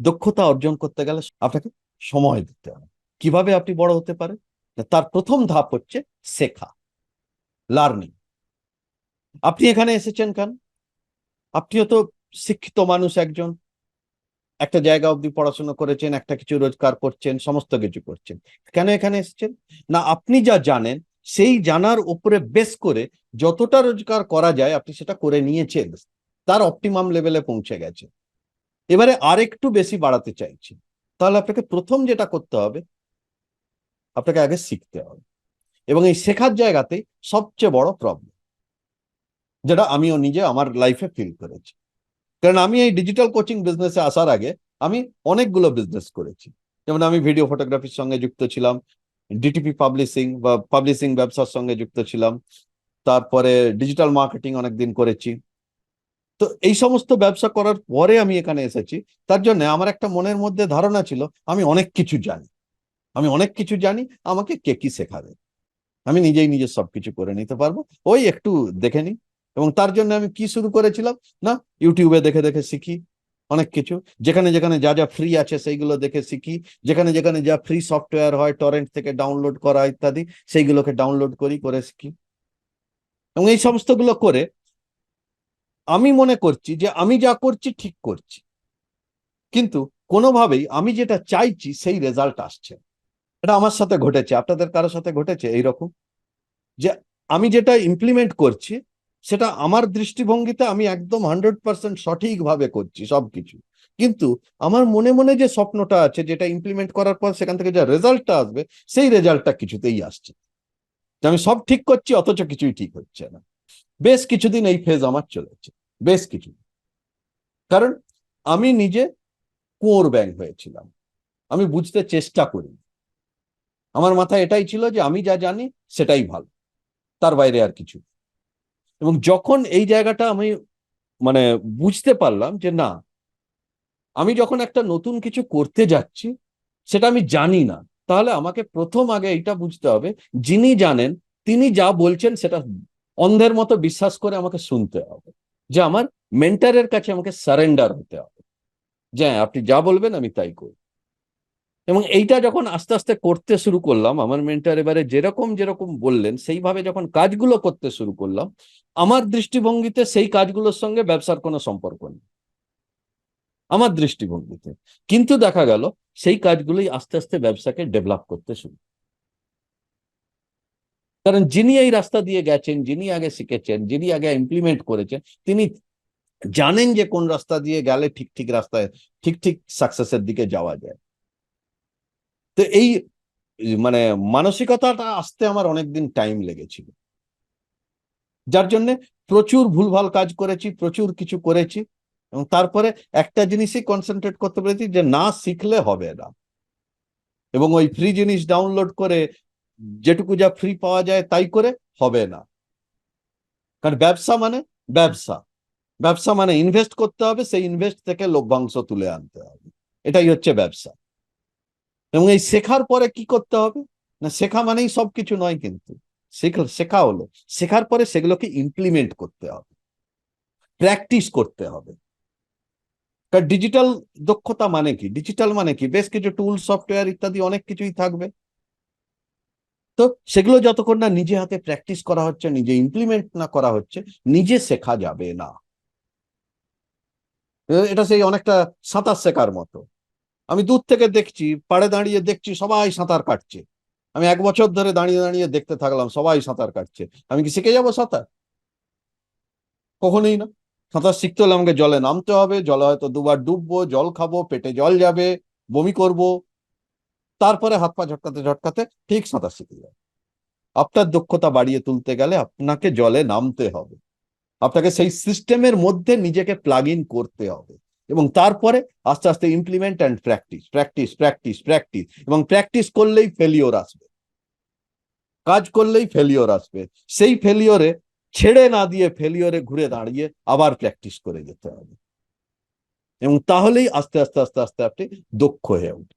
দক্ষতা অর্জন করতে গেলে আপনাকে সময় দিতে হবে। কীভাবে আপনি বড় হতে পারেন? তার প্রথম ধাপ হচ্ছে শেখা, লার্নিং। আপনি এখানে এসেছেন কেন? আপনিও তো শিক্ষিত মানুষ একজন। একটা জায়গা অবধি পড়াশোনা করেছেন, একটা কিছু রোজগার করছেন, সমস্ত কিছু করছেন। কেন এখানে এসেছেন? না, আপনি যা জানেন, সেই জানার উপরে বেস করে যতটা রোজগার করা যায়, আপনি সেটা করে নিয়েছেন। তার অপটিমাম লেভেলে পৌঁছে গেছে এবারে আর একটু বেশি বাড়াতে চাইছি। তাহলে আপনাকে প্রথম যেটা করতে হবে, আপনাকে আগে শিখতে হবে। এবং এই শেখার জায়গাতেই সবচেয়ে বড় প্রবলেম যেটা আমিও নিজে আমার লাইফে ফিল করেছি। কারণ আমি এই ডিজিটাল কোচিং বিজনেসে আসার আগে আমি অনেকগুলো বিজনেস করেছি। যেমন আমি ভিডিও ফটোগ্রাফির সঙ্গে যুক্ত ছিলাম ডিটিপি পাবলিশিং বা পাবলিশিং ব্যবসার সঙ্গে যুক্ত ছিলাম। তারপরে ডিজিটাল মার্কেটিং অনেকদিন করেছি। তো এই সমস্ত ব্যবসা করার পরে আমি এখানে এসেছি। তার জন্য আমার একটা মনের মধ্যে ধারণা ছিল, আমি অনেক কিছু জানি। আমি অনেক কিছু জানি, আমাকে কে কি শেখাবে? আমি নিজেই নিজে সবকিছু করে নিতে পারব। ওই একটু দেখে নিই। এবং তার জন্য আমি কি শুরু করেছিলাম? না, ইউটিউবে দেখে দেখে শিখি অনেক কিছু। যেখানে যেখানে যা যা ফ্রি আছে সেইগুলো দেখে শিখি। যেখানে যেখানে যা ফ্রি সফটওয়্যার হয় টরেন্ট থেকে ডাউনলোড করা ইত্যাদি, সেইগুলোকে ডাউনলোড করি, করে শিখি। এবং এই সমস্তগুলো করে আমি মনে করছি যে আমি যা করছি ঠিক করছি। কিন্তু কোনোভাবেই আমি যেটা চাইছি সেই রেজাল্ট আসছে এটা আমার সাথে ঘটেছে, আপনাদের কারোর সাথে ঘটেছে এইরকম? যে আমি যেটা ইমপ্লিমেন্ট করছি, সেটা আমার দৃষ্টিভঙ্গিতে আমি একদম হান্ড্রেড পার্সেন্ট সঠিকভাবে করছি সবকিছু। কিন্তু আমার মনে মনে যে স্বপ্নটা আছে, যেটা ইমপ্লিমেন্ট করার পর সেখান থেকে যে রেজাল্টটা আসবে, সেই রেজাল্টটা কিছুতেই আসছে আমি সব ঠিক করছি, অথচ কিছুই ঠিক হচ্ছে না। বেশ কিছুদিন এই ফেজ আমার চলেছে। বেশ কিছু। কারণ আমি নিজে কুয়োর ব্যাংক হয়েছিলাম। আমি বুঝতে চেষ্টা করি আমার মাথায় এটাই ছিল যে আমি যা জানি সেটাই ভালো। তার বাইরে আর কিছু এবং যখন এই জায়গাটা আমি মানে বুঝতে পারলাম যে না, আমি যখন একটা নতুন কিছু করতে যাচ্ছি, সেটা আমি জানি না, তাহলে আমাকে প্রথম আগে এটা বুঝতে হবে, যিনি জানেন, তিনি যা বলছেন সেটা অন্ধের মতো বিশ্বাস করে আমাকে শুনতে হবে। যে আমার মেন্টারের কাছে আমাকে সারেন্ডার হতে হবে। যে হ্যাঁ, আপনি যা বলবেন আমি তাই করি এবং এইটা যখন আস্তে আস্তে করতে শুরু করলাম আমার মেন্টার এবারে যেরকম যেরকম বললেন সেইভাবে যখন কাজগুলো করতে শুরু করলাম আমার দৃষ্টিভঙ্গিতে সেই কাজগুলোর সঙ্গে ব্যবসার কোনো সম্পর্ক নেই। আমার দৃষ্টিভঙ্গিতে। কিন্তু দেখা গেল সেই কাজগুলোই আস্তে আস্তে ব্যবসাকে ডেভেলপ করতে শুরু কারণ যিনি এই রাস্তা দিয়ে গেছেন, যিনি আগে শিখেছেন, যিনি আগে ইমপ্লিমেন্ট করেছেন, তিনি জানেন যে কোন রাস্তা দিয়ে গেলে ঠিক ঠিক রাস্তায়, ঠিক ঠিক সাকসেসের দিকে যাওয়া যায়। তো এই মানে মানসিকতাটা আসতে আমার অনেকদিন টাইম লেগেছিল। যার জন্য প্রচুর ভুলভাল কাজ করেছি, প্রচুর কিছু করেছি এবং তারপরে একটা জিনিসই কনসেন্ট্রেট করতে পেরেছি যে না শিখলে হবে না। এবং ওই ফ্রি জিনিস ডাউনলোড করে যেটুকু যা ফ্রি পাওয়া যায় তাই করে হবে না। কারণ ব্যবসা মানে ব্যবসা। ব্যবসা মানে ইনভেস্ট করতে হবে, সেই ইনভেস্ট থেকে লভ্যাংশ তুলে আনতে হবে। এটাই হচ্ছে ব্যবসা। এবং এই শেখার পরে কি করতে হবে? না, শেখা মানেই সবকিছু নয় কিন্তু। শেখা শেখা হলো। শেখার পরে সেগুলোকে ইমপ্লিমেন্ট করতে হবে। প্র্যাকটিস করতে হবে। কারণ ডিজিটাল দক্ষতা মানে কি? ডিজিটাল মানে কি? বেশ কিছু টুল সফটওয়্যার ইত্যাদি অনেক কিছুই থাকবে। তো সেগুলো যতক্ষণ না নিজে হাতে প্র্যাকটিস করা হচ্ছে, নিজে ইমপ্লিমেন্ট না করা হচ্ছে, নিজে শেখা যাবে না। এটা সেই অনেকটা সাঁতার শেখার মতো। আমি দূর থেকে দেখছি, পাড়ে দাঁড়িয়ে দেখছি, সবাই সাঁতার কাটছে। আমি এক বছর ধরে দাঁড়িয়ে দাঁড়িয়ে দেখতে থাকলাম, সবাই সাঁতার কাটছে। আমি কি শিখে যাব সাঁতার? কখনোই না। সাঁতার শিখতে হলে আমাকে জলে নামতে হবে, জলে হয়তো দুবার ডুববো, জল খাব, পেটে জল যাবে, বমি করব তারপরে হাত পা ঝটকাতে ঝটকাতে ঠিক সাঁতার শিখে যাবে আপনার দক্ষতা বাড়িয়ে তুলতে গেলে আপনাকে জলে নামতে হবে। আপনাকে সেই সিস্টেমের মধ্যে নিজেকে প্লাগ ইন করতে হবে এবং তারপরে আস্তে আস্তে implement and practice practice practice practice এবং প্র্যাকটিস করলেই ফেলিওর আসবে। কাজ করলেই ফেলিওর আসবে। সেই ফেলিওরে ছেড়ে না দিয়ে ফেলিওরে ঘুরে দাঁড়িয়ে আবার প্র্যাকটিস করে যেতে হবে। এবং তাহলেই আস্তে আস্তে আস্তে আস্তে আপনি দক্ষ হয়ে উঠবে